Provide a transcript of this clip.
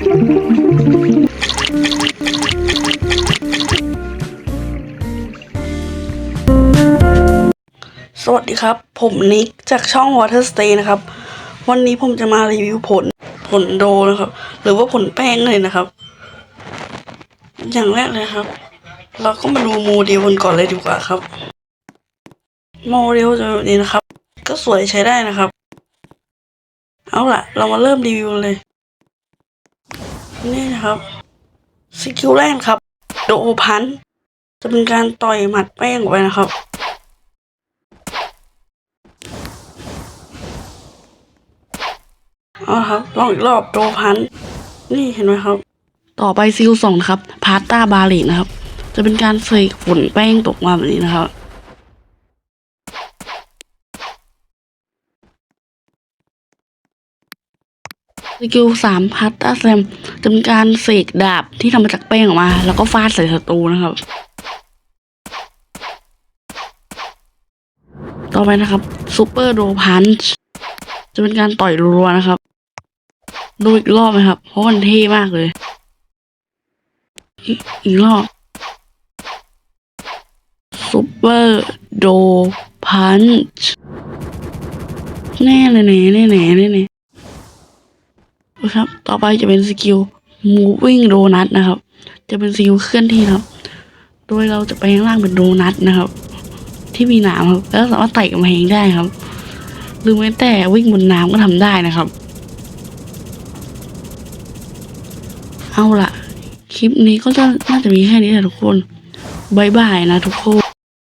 สวัสดีครับ ผมนิกจากช่อง Water Stay นะครับ วันนี้ผมจะมารีวิวผลผลโดนะครับ หรือว่าผลแป้งเลยนะครับ อย่างแรกเลยครับ เราก็มาดูโมเดลกันก่อนเลยดีกว่าครับ โมเดลจะแบบนี้นะครับ ก็สวยใช้ได้นะครับ เอาล่ะ เรามาเริ่มรีวิวเลย นี่นะครับสกิลแรกครับ โดพัน จะเป็นการต่อยหมัดแป้งไปนะครับ เอาครับลองอีกรอบโดพัน นี่เห็นไหมครับ ต่อไปซิลสองนะครับ พาสต้าบาลีนะครับ จะเป็นการเสกฝุ่นแป้งตกมาแบบนี้นะครับ สกิลสามพัตตาแซมจะเป็นการเสกดาบที่ทำมาจากแป้งออกมา แล้วก็ฟาดใส่ศัตรูนะครับ ต่อไปนะครับซูเปอร์โดพันช์จะเป็นการต่อยรัวๆนะครับ ดูอีกรอบไหมครับ เพราะมันเท่มากเลย อีกรอบซูเปอร์โดพันช์แน่เลยแน่แน่แน่แน่แน่ครับ ต่อไปจะเป็นสกิล moving donut นะครับ จะเป็นสกิลเคลื่อนที่ครับ โดยเราจะไปข้างล่างเป็นโดนัทนะครับ ที่มีนามครับ แล้วสามารถไต่กำแพงได้ครับ หรือแม้แต่วิ่งบนน้ำก็ทำได้นะครับ เอาล่ะ คลิปนี้ก็จะน่าจะมีแค่นี้แหละทุกคนบายบายนะทุกคน